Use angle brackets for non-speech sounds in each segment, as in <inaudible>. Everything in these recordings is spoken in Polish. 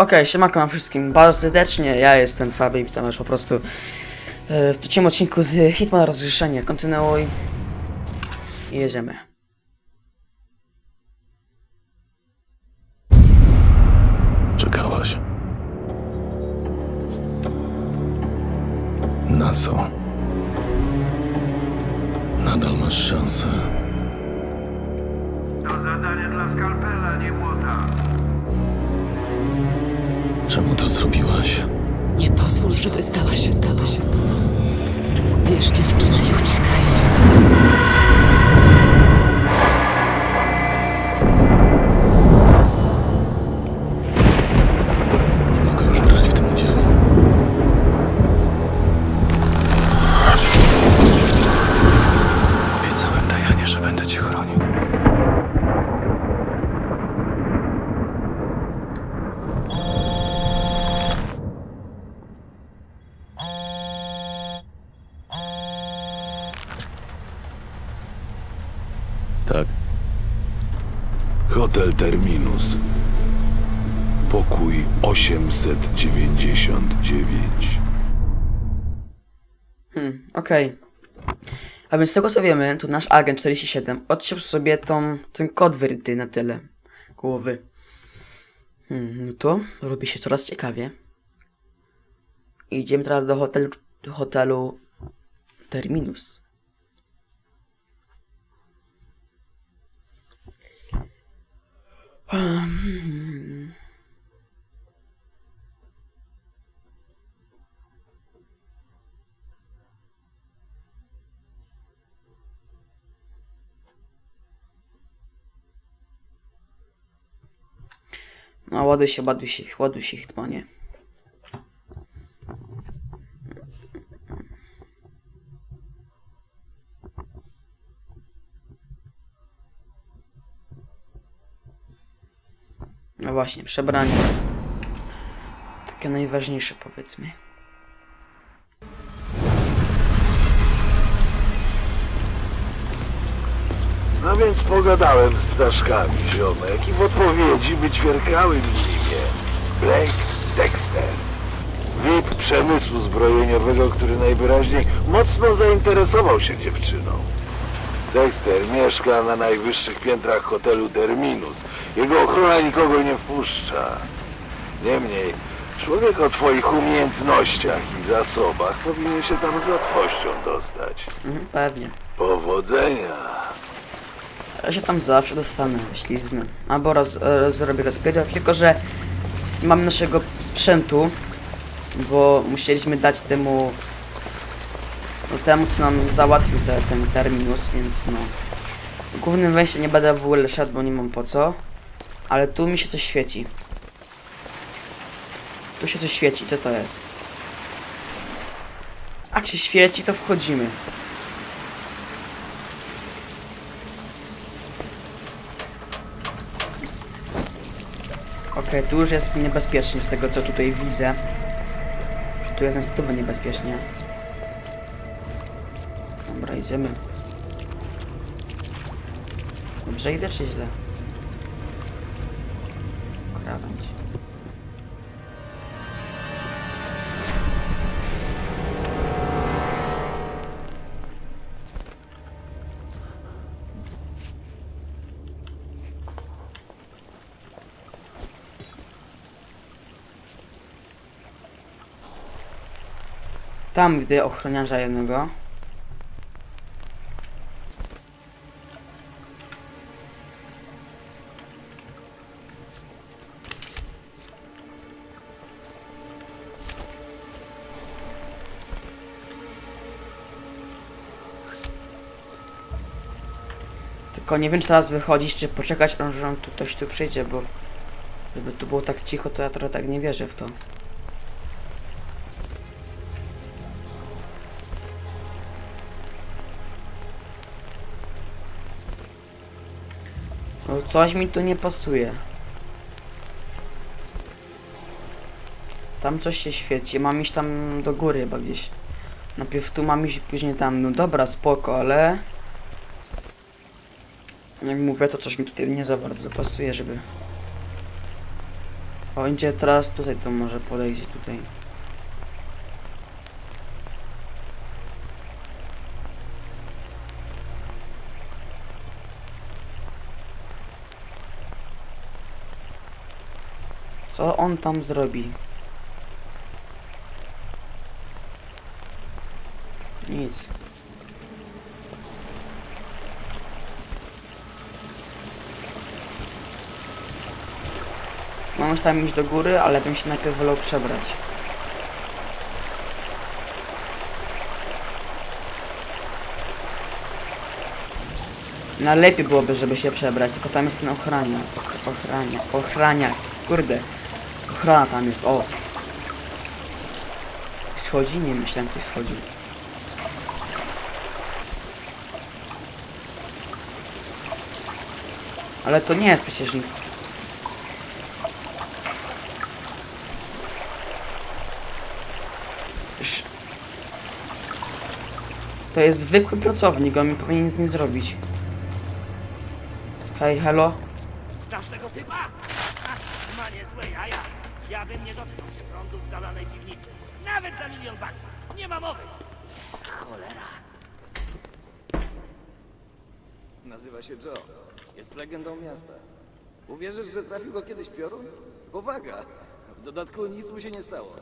Okej, siemanko na wszystkim, bardzo serdecznie, ja jestem Fabi, witam was po prostu e, w trzecim odcinku z Hitman Rozgrzeszenie, kontynuuj i jedziemy. Czekałaś. Na co? Nadal masz szansę. To zadanie dla skalpela, nie młota. Czemu to zrobiłaś? Nie pozwól, żeby stała się, stała się. Wiesz, dziewczyny, uciekaj, uciekaj. Okej. A więc z tego co wiemy, to nasz agent 47 odsiął sobie tą, ten kod wyryty na tyle głowy. Hmm, no to robi się coraz ciekawie. Idziemy teraz do hotelu, do hotelu Terminus. Hmm. No ładuj się, ładuj się, ładuj się. No właśnie, przebranie. Takie najważniejsze powiedzmy. No więc pogadałem z ptaszkami, ziomek, i w odpowiedzi wyćwierkały mi imię. Blake Dexter. VIP przemysłu zbrojeniowego, który najwyraźniej mocno zainteresował się dziewczyną. Dexter mieszka na najwyższych piętrach hotelu Terminus. Jego ochrona nikogo nie wpuszcza. Niemniej, człowiek o twoich umiejętnościach i zasobach powinien się tam z łatwością dostać. Mhm, pewnie. Powodzenia! Się tam zawsze dostanę, śliznę. Albo roz, roz, zrobię rozpierdziel, tylko że mamy naszego sprzętu, bo musieliśmy dać temu no temu, co nam załatwił te, ten terminus, więc no. W głównym wejściu nie będę w ogóle szedł, bo nie mam po co. Ale tu mi się coś świeci. Tu się coś świeci, co to jest? Jak się świeci, to wchodzimy. Okej, tu już jest niebezpiecznie z tego co tutaj widzę. Tu jest niestety niebezpiecznie. Dobra, idziemy. Dobrze idę czy źle? Tam widzę ochroniarza jednego. Tylko nie wiem czy teraz wychodzić, czy poczekać, aż on tu ktoś tu przyjdzie, bo żeby tu było tak cicho, to ja trochę tak nie wierzę w to. No coś mi tu nie pasuje. Tam coś się świeci, mam iść tam do góry chyba gdzieś. Najpierw tu mam iść, później tam, no dobra, spoko, ale... Jak mówię, to coś mi tutaj nie za bardzo pasuje, żeby... O, idzie teraz tutaj, to może podejdzie tutaj. Co on tam zrobi? Nic. Mam już tam iść do góry, ale bym się najpierw wolał przebrać. Najlepiej byłoby, żeby się przebrać, tylko tam jest ten ochrania. Och, ochrania, ochrania. Kurde. Ochrona tam jest, o. Schodzi? Nie myślałem, ktoś schodzi. Ale to nie jest przecież nikt. To jest zwykły pracownik, on mi powinien nic nie zrobić. Hej, hello? Znasz tego typa? Ma niezłe jaja. Ja bym nie dotknął się prądu w zalanej piwnicy. Nawet za milion baksów. Nie ma mowy. Cholera. Nazywa się Joe. Jest legendą miasta. Uwierzysz, że trafił go kiedyś piorun? Powaga! W dodatku nic mu się nie stało.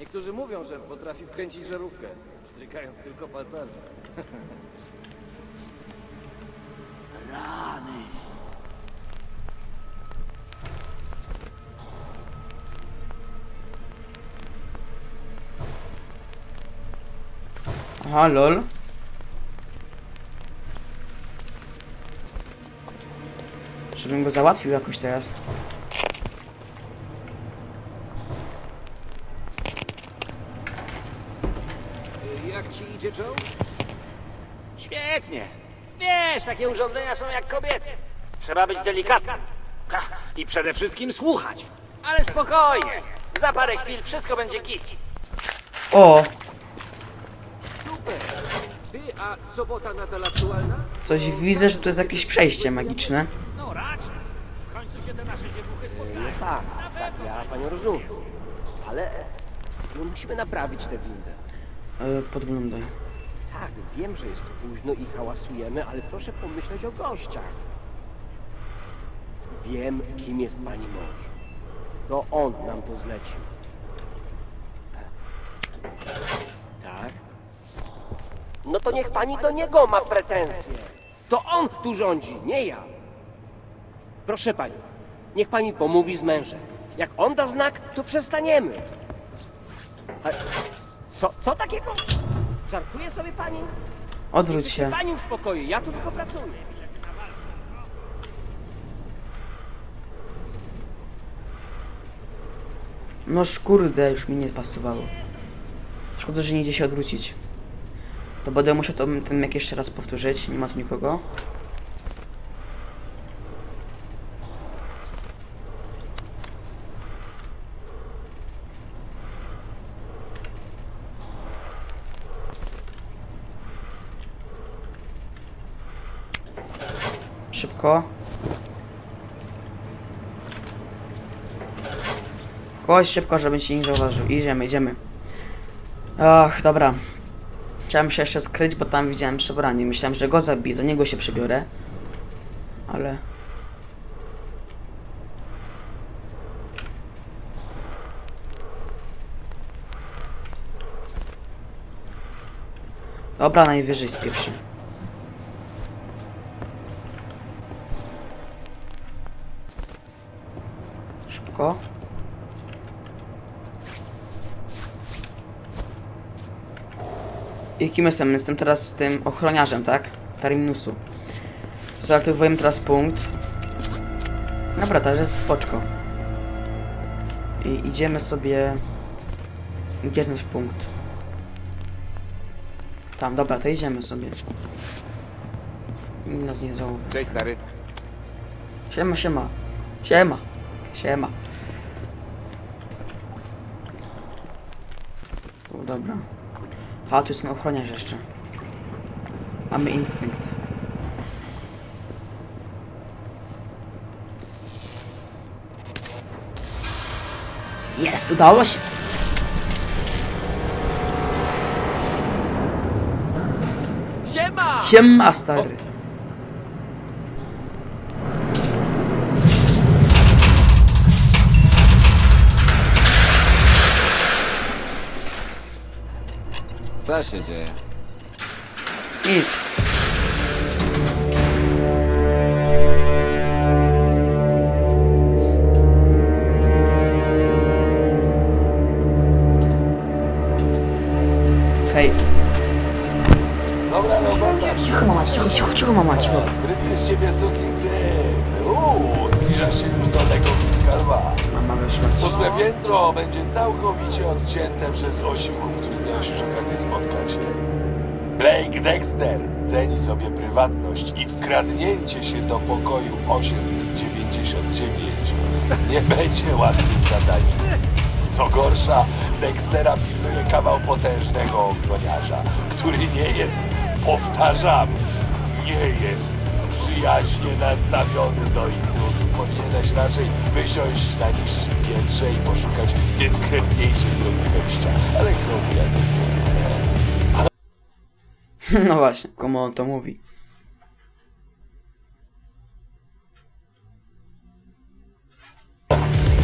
Niektórzy mówią, że potrafi wkręcić żarówkę, strykając tylko palcami. <laughs> Rany. Aha, lol. Żebym go załatwił jakoś teraz. Jak ci idzie, Joe? Świetnie. Wiesz, takie urządzenia są jak kobiety. Trzeba być delikatnym. Ha, I przede wszystkim słuchać. Ale spokojnie. Za parę chwil wszystko będzie git. O! Ty, a sobota nadal aktualna? Coś widzę, że tu jest jakieś przejście magiczne. No raczej. W końcu się te nasze dziewuchy spotkają. Tak, tak, ja panią rozumiem. Ale no, musimy naprawić tę windę. Yy, podglądaj. Tak, wiem, że jest późno i hałasujemy, ale proszę pomyśleć o gościach. Wiem, kim jest pani mąż. To on nam to zlecił. Tak? No to niech pani do niego ma pretensje. To on tu rządzi, nie ja. Proszę pani, niech pani pomówi z mężem. Jak on da znak, to przestaniemy. A co, co takiego? Żartuje sobie pani? Odwróć Niech się. Pani uspokoi, ja tu tylko pracuję. No kurde, już mi nie pasowało. Szkoda, że nie idzie się odwrócić. To będę musiał to, ten mek jeszcze raz powtórzyć. Nie ma tu nikogo. Szybko. Chodź szybko, żeby cię nie zauważył. Idziemy, idziemy. Ach, dobra. Chciałem się jeszcze skryć, bo tam widziałem przebranie. Myślałem, że go zabiję, za niego się przebiorę. Ale... Dobra, najwyżej spieprzy. Szybko. I kim jestem? Jestem teraz tym ochroniarzem, tak? Terminusu. Zaaktywujemy teraz punkt. Dobra, to jest spoczko. I idziemy sobie... Gdzie jest nasz punkt? Tam, dobra, to idziemy sobie. Nikt nas nie zauważy. Cześć, stary. Siema, siema. Siema. Siema. O, dobra. A, tu jest ten ochroniarz jeszcze. Mamy instynkt. Jest, udało się. Siema! Siema, stary. Co się dzieje? Nic. Okej. Dobra robota. Cicho mama, cicho, cicho, cicho mama, cicho. Sprytny z ciebie syn. Uuu, zbliżasz się już do tego bliska lwa. Mama wyszła. Ósme piętro będzie całkowicie odcięte przez osiłków, których miałeś już okazję spotkać. Blake Dexter ceni sobie prywatność i wkradnięcie się do pokoju 899 nie <laughs> będzie łatwym zadaniem. Co gorsza, Dextera pilnuje kawał potężnego ochroniarza, który nie jest, powtarzam, nie jest przyjaźnie nastawiony do intruzów. Powinieneś raczej wysiąść na niższym piętrze i poszukać dyskretniejszej drogi wejścia. Ale komu ja to mówię? No właśnie, komu on to mówi?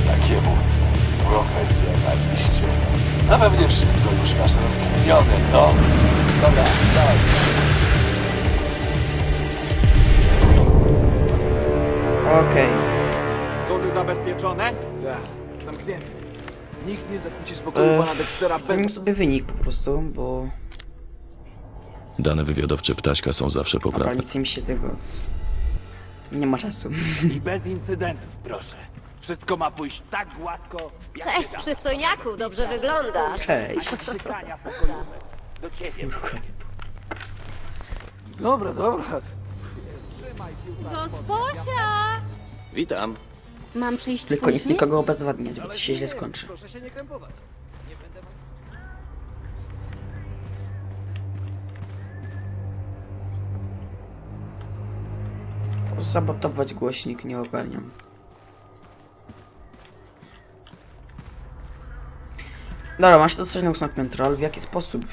Takiemu profesjonaliście. Na pewnie wszystko już masz rozkminione, co? Dobra, dawaj. Okej. Schody zabezpieczone? Tak, zamknięte. Nikt nie zakłóci spokoju Ech, pana Dextera bez... Weźmy sobie wynik po prostu, bo Dane wywiadowcze ptaśka są zawsze dobra, poprawne. nic mi się tego... Nie ma czasu. I bez incydentów, proszę. Wszystko ma pójść tak gładko, jak Cześć, się da. przystojniaku, dobrze wyglądasz. Cześć. Czekania pokojowe. Do ciebie. <laughs> Dobra, dobra. Gosposia! Witam. Mam przyjść Tylko nic później? nikogo obezwładniać, bo to się źle skończy. Proszę się nie krępować. Nie będę... Sabotować głośnik, nie ogarniam. Dobra, ma się dostać na ósme piętro, ale w jaki sposób?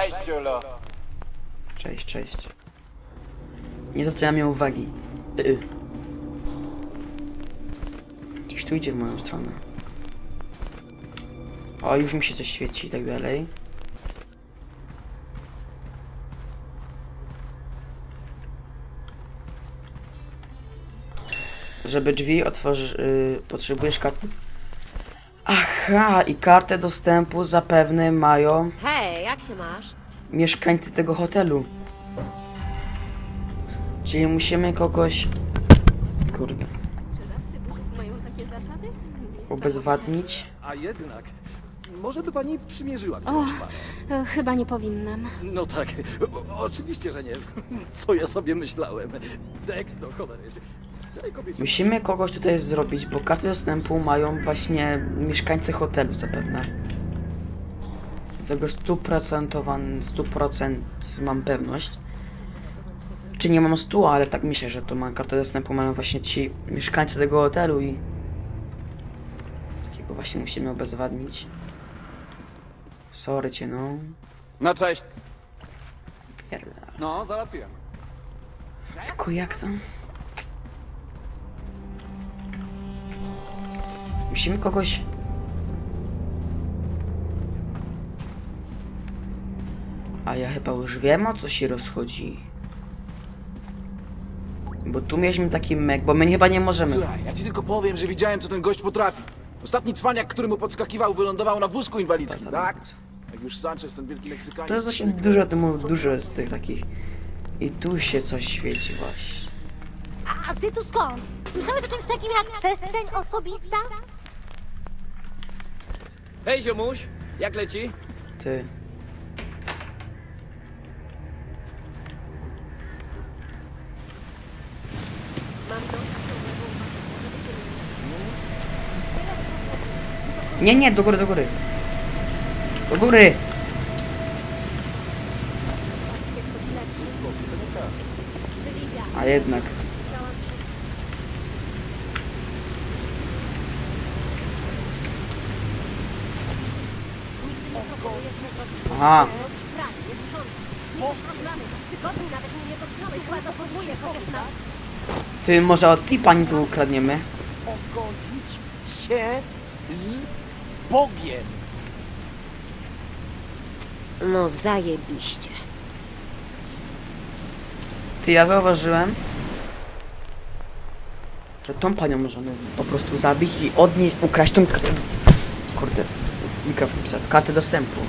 Cześć, Ciulo. Cześć, cześć. Nie zwracałem uwagi. Y. Gdzieś tu idzie w moją stronę. O, już mi się coś świeci i tak dalej. Żeby drzwi otworzyć, y, potrzebujesz karty. Aha, i kartę dostępu zapewne mają Hej, jak się masz? mieszkańcy tego hotelu. Czyli musimy kogoś. Kurde. Mają takie zasady? Obezwładnić. A jednak, może by pani przymierzyła którąś parę. Chyba nie powinnam. No tak, o, oczywiście, że nie. Co ja sobie myślałem? Dex, do cholery. Musimy kogoś tutaj zrobić, bo karty dostępu mają właśnie mieszkańcy hotelu zapewne. Tego stuprocentowany, 100% mam pewność. Czy nie mam 100, ale tak myślę, że to ma kartę dostępu mają właśnie ci mieszkańcy tego hotelu i... Takiego właśnie musimy obezwładnić. Sorry cię no. No cześć. Pierdala. No, załatwiłem. Tylko jak tam? Musimy kogoś. A ja chyba już wiem o co się rozchodzi. Bo tu mieliśmy taki mek, bo my chyba nie możemy. Słuchaj, ja ci tylko powiem, że widziałem, co ten gość potrafi. Ostatni cwaniak, który mu podskakiwał, wylądował na wózku inwalidzkim, tak? Jak już Sanchez, ten wielki Meksykanin. To jest właśnie dużo temu, dużo z tych takich. I tu się coś świeci właśnie. A ty tu skąd? Słyszałeś o czymś takim jak przestrzeń osobista? Hej, ziomuś, jak leci? Ty. Nie, nie, do góry, do góry. Do góry! A jednak. Aha. Ty może od tej pani tu ukradniemy? Pogodzić się z Bogiem. No zajebiście. Ty, ja zauważyłem, że tą panią możemy po prostu zabić i od niej ukraść tą kartę. Kurde, mikrofon pisał. Kartę dostępu.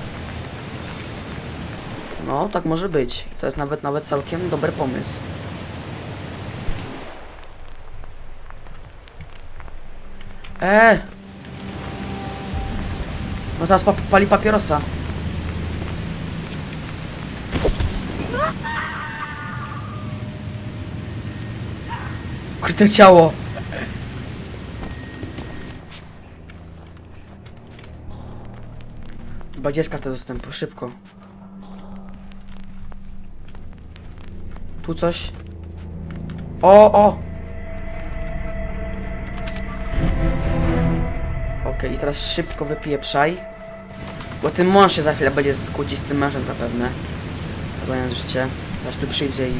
No, tak może być. To jest nawet nawet całkiem dobry pomysł. Eee! No teraz pa pali papierosa. Kurde ciało. Chyba gdzie jest karta dostępu? Szybko. Tu coś. O, o! Okej, i teraz szybko wypieprzaj. Bo ten mąż się za chwilę będzie skłócić z tym mężem zapewne. Zając życie. Aż tu przyjdzie i...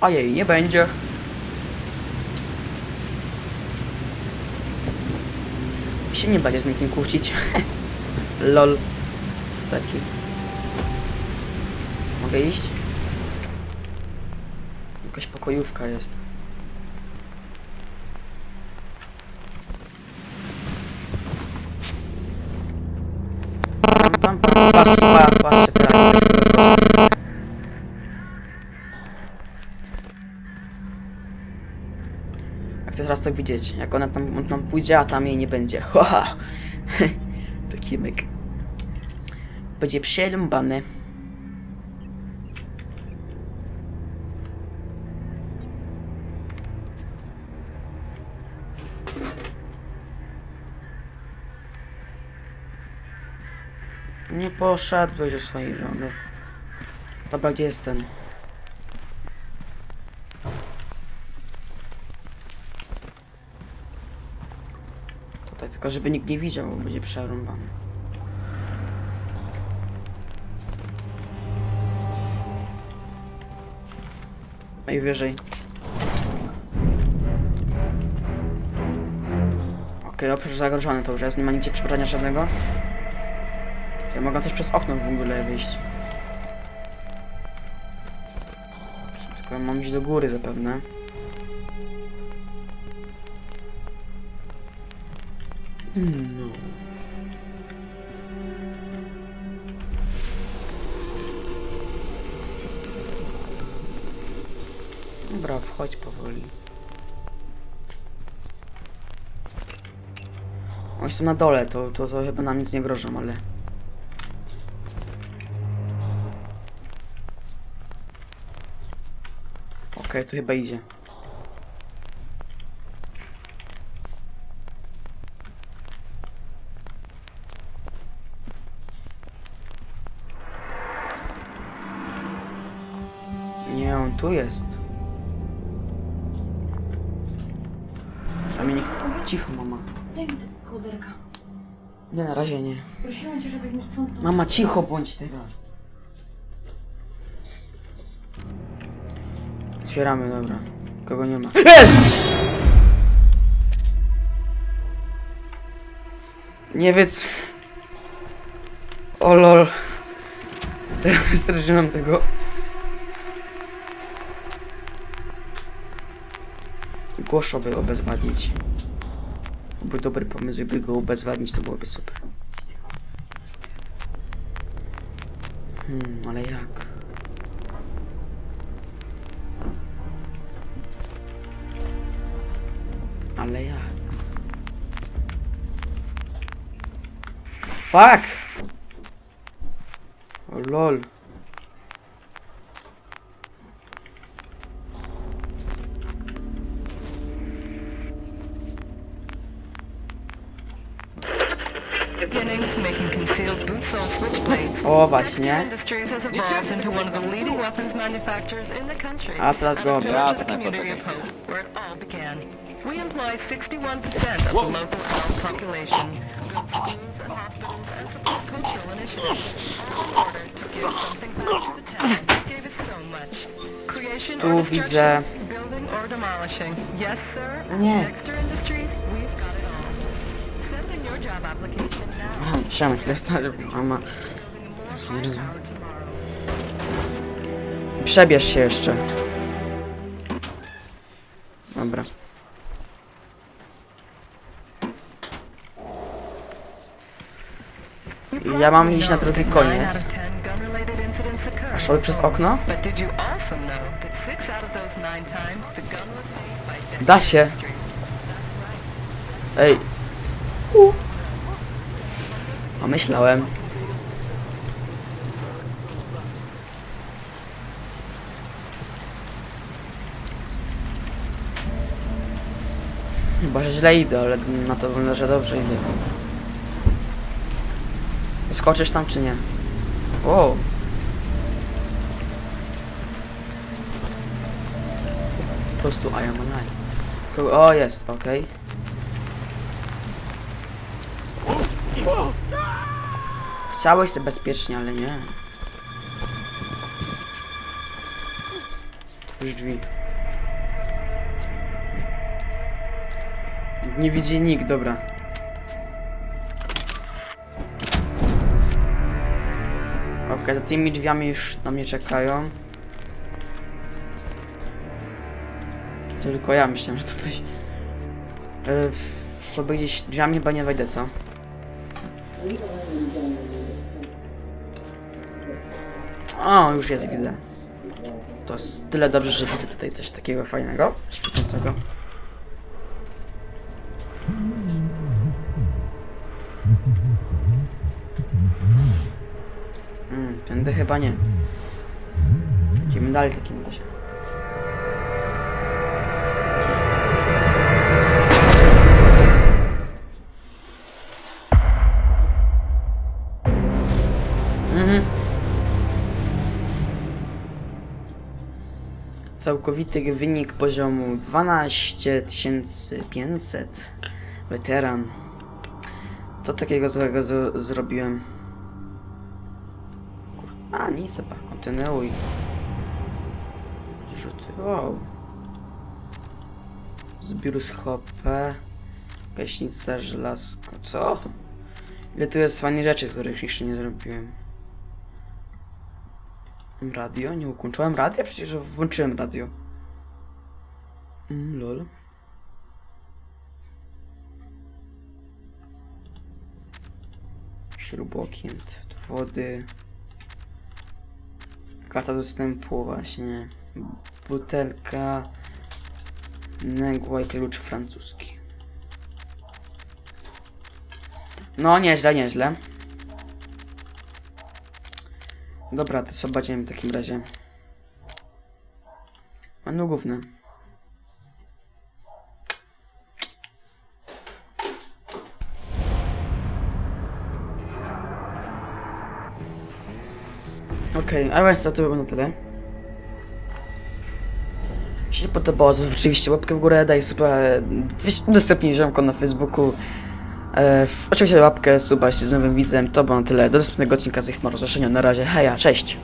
A jej nie będzie. się nie będzie z nikim kłócić. <laughs> Lol. Taki. Mogę iść? Jakaś pokojówka jest. Pam, pam, pam. Patrzcie, pa, patrzcie teraz. Ja chcę teraz to widzieć, jak ona tam, tam pójdzie, a tam jej nie będzie. <laughs> Haha! Taki myk. Będzie przerąbane. Nie poszedłeś do swojej żony. Dobra, gdzie jest ten? Tutaj tylko, żeby nikt nie widział, bo będzie przerąbany. Najwyżej. Okej, okay, oprócz zagrożony to już jest, nie ma nigdzie przepraszania żadnego. Ja mogę też przez okno w ogóle wyjść. Tylko mam iść do góry zapewne. No. Dobra, wchodź powoli. Oni są na dole, to, to, to chyba nam nic nie grożą, ale... Okej, tu chyba idzie. Nie, on tu jest. Dominik, cicho mama. Daj mi tego kołderka. Nie, na razie nie. Prosiłam cię, żebyś mi sprzątnął. Mama, cicho bądź teraz. Otwieramy, dobra. Kogo nie ma. Jest! Nie wiedz. O lol. Teraz wystraszyłem tego. Głośno by obezwładnić. Byłby dobry pomysł, żeby go obezwładnić, to byłoby super. Hmm, ale jak? Fuck! O lol. trainings, making concealed boot sole switchblades. O, oh, Dexter właśnie. Industries has evolved into one of the leading weapons manufacturers in the country. A teraz go And a obrać. village of the community of Hope, where it all began. We employ 61% of the local adult population, build schools and hospitals, and support cultural initiatives, order to give something back to the town gave us so much. Creation or destruction, building or demolishing. Yes, sir. At Nie. Dexter Industries, we've got it all. Send in your job application now. Siema, chwilę stary, mama. Building a more. Przebierz się jeszcze. Dobra. Ja mam iść na drugi koniec. A szły przez okno? Da się. Ej. U. Pomyślałem. Chyba, że źle idę, ale na to wygląda, że dobrze idę. Skoczysz tam czy nie? Wow. Po prostu I am alive. O, jest, okej. Chciałeś sobie bezpiecznie, ale nie. Otwórz drzwi. Nie widzi nikt, dobra. Okej, to tymi drzwiami już na mnie czekają. Tylko ja myślałem, że coś... Yy, sobie gdzieś drzwiami chyba nie wejdę, co? O, już jest, widzę. To jest tyle dobrze, że widzę tutaj coś takiego fajnego, świecącego. Chyba nie. Idziemy dalej w takim razie. Mhm. Całkowity wynik poziomu 12500. Weteran. Co takiego złego zrobiłem? A, nic chyba. Kontynuuj. Rzuty. Wow. Zbiór z hopę. Gaśnica, żelazko. Co? Ile tu jest fajnych rzeczy, których jeszcze nie zrobiłem. Radio? Nie ukończyłem radia? Przecież włączyłem radio. Mm, lol. Śrubokręt, wody. Karta dostępu właśnie. Butelka. Negła i klucz francuski. No, nieźle, nieźle. Dobra, to zobaczymy w takim razie. Menu główne. Okej, a więc to by było na tyle. Jeśli się podobało, to oczywiście łapkę w górę, daj super, udostępnij ziomko na Facebooku. E, oczywiście łapkę, suba, jeśli z nowym widzem, to było na tyle. Do następnego odcinka z ich rozrzeszenia. Na razie, heja, cześć!